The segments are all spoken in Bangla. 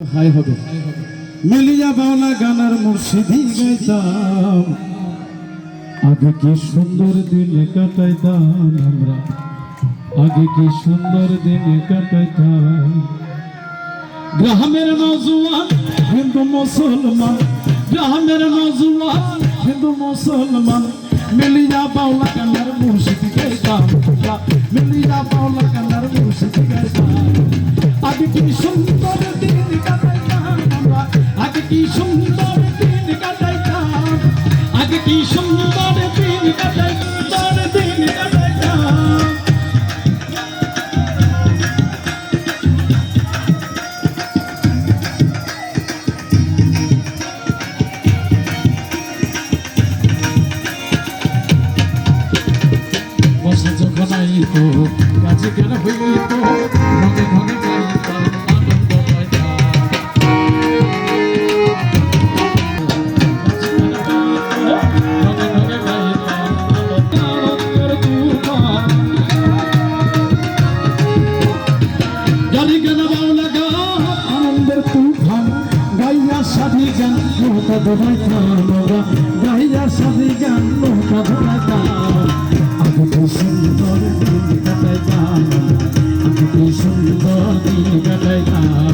হাই হবে। মিলিয়া বাউলা গানার মুর্শিদি গাইতাম। আগে কি সুন্দর দিন কাটাইতাম আমরা? আগে কি সুন্দর দিন কাটাইতাম। গ্রামের নজুয়ান হিন্দু মুসলমান। গ্রামের নজুয়ান হিন্দু মুসলমান। মিলিয়া বাউলা গানার মুর্শিদি গাইতাম মিলিয়া বাউলা কি সুন্দর দিন কাটাইতাম? আগে কি সুন্দর দিন কাটাইতাম? দিন কাটাইতাম? বসে যখন আইতো, কাছে কেন হইতো? রঙে গাইতাম গালি গান বাউলা গান আনন্দের তুফান, গাইয়া সাধি গান নৌকা দোবাইতাম আমরা গাইয়া সাধি গান নৌকা দোবাইতাম আগে কি সুন্দর দিন কাটাইতাম আগে কি সুন্দর দিন কাটাইতাম হিন্দু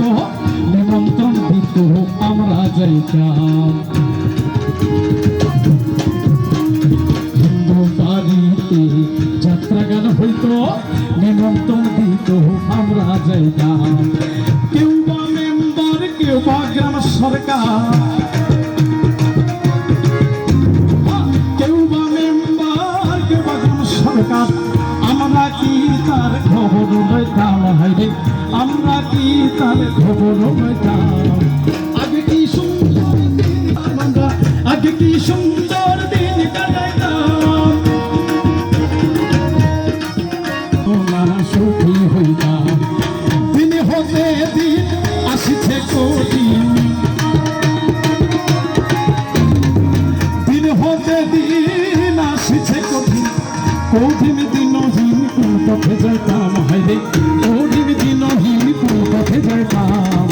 গান হইত নিমন্ত্রণ দিত আমরা যাইতাম হিন্দু বাড়িতে যাত্রা গান হইত, নিমন্ত্রণ দিত আমরা যাইতাম কেউ বা মেম্বার, কেউ বা গ্রাম সরকার। কেউ বা মেম্বার, কেউ বা কোন সরকার। তার খবর আগে কি সুন্দর আমরা, আগে কি সুন্দর দিন কাটাইতাম। তোমরা সুখী হইতাম দিন হতে যাইতাম হাইরে কঠিন দিনহীন যাইতাম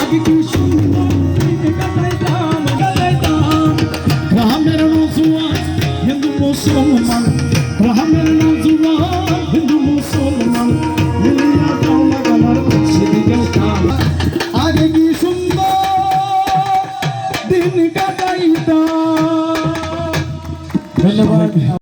আগে কি সুন্দর দিন কাটাইতাম কাটাইতাম কাটাইতাম? ধন্যবাদ।